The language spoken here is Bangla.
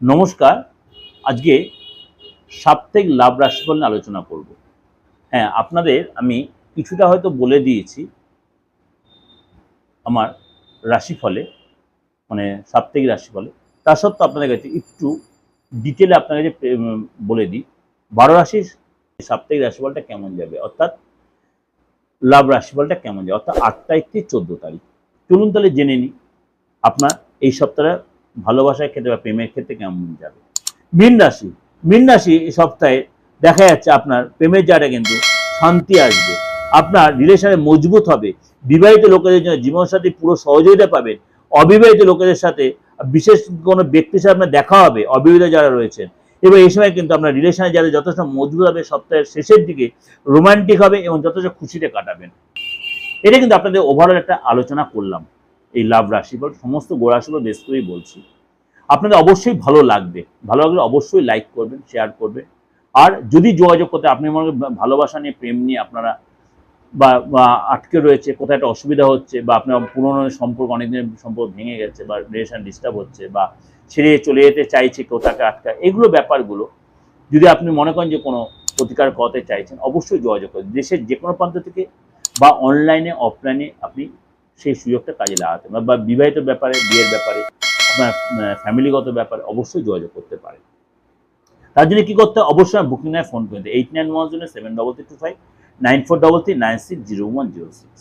নমস্কার, আজকে সাপ্তাহিক লাভ রাশিফল নিয়ে আলোচনা করব। হ্যাঁ আপনাদের আমি কিছুটা হয়তো বলে দিয়েছি আমার রাশিফলে মানে সাপ্তাহিক রাশিফলে। তা সত্ত্বেও আপনাদের কাছে একটু ডিটেলে আপনার কাছে বলে দিই। বারো রাশির সাপ্তাহিক রাশিফলটা কেমন যাবে? অর্থাৎ লাভ রাশিফলটা কেমন যাবে? অর্থাৎ আট তারিখ থেকে চোদ্দ তারিখ। চলুন তাহলে জেনে নিই। আপনার এই সপ্তাহে ভালোবাসার ক্ষেত্রে বা প্রেমের ক্ষেত্রে কেমন যাবে? মীন রাশি মীন রাশি এই সপ্তাহে দেখা যাচ্ছে আপনার প্রেমের জায়গাটা কিন্তু শান্তি আসবে। আপনার রিলেশনে মজবুত হবে। বিবাহিত লোকেদের জন্য জীবনসাথী পুরো সহযোগিতা পাবেন। অবিবাহিত লোকেদের সাথে বিশেষ কোনো ব্যক্তির সাথে আপনার দেখা হবে, অবিবাহিত যারা রয়েছেন। এবং এই সময় কিন্তু আপনার রিলেশনে যারা যথেষ্ট মজবুত হবে, সপ্তাহের শেষের দিকে রোমান্টিক হবে এবং যথেষ্ট খুশিতে কাটাবেন। এটা কিন্তু আপনাদের ওভারঅল একটা আলোচনা করলাম। এই লাভ রাশি রাশিফল সমস্ত গোড়াশিফল বেশ করেই বলছি। আপনাদের অবশ্যই ভালো লাগবে। ভালো লাগলে অবশ্যই লাইক করবেন শেয়ার করবেন। আর যদি যোগাযোগ করতে আপনি মনে ভালোবাসা নিয়ে, প্রেম নিয়ে আপনারা বা বা আটকে রয়েছে, কোথায় একটা অসুবিধা হচ্ছে বা আপনার পুরনো সম্পর্ক অনেকদিনের সম্পর্ক ভেঙে গেছে বা রিলেশন ডিস্টার্ব হচ্ছে বা ছেড়ে চলে যেতে চাইছে কেউ তাকে আটকা এগুলো ব্যাপারগুলো যদি আপনি মনে করেন যে কোনো প্রতিকার করতে চাইছেন, অবশ্যই যোগাযোগ করুন। দেশের যে কোনো প্রান্ত থেকে বা অনলাইনে অফলাইনে আপনি সেই সুযোগটা কাজে লাগাতে পারেন বা বিবাহিত ব্যাপারে, বিয়ের ব্যাপারে, আপনার ফ্যামিলিগত ব্যাপারে অবশ্যই যোগাযোগ করতে পারেন। তার জন্য কী করতে? অবশ্যই বুকিং নেয় ফোন করতে eight nine one zero seven double three two five nine four double three nine six zero one zero six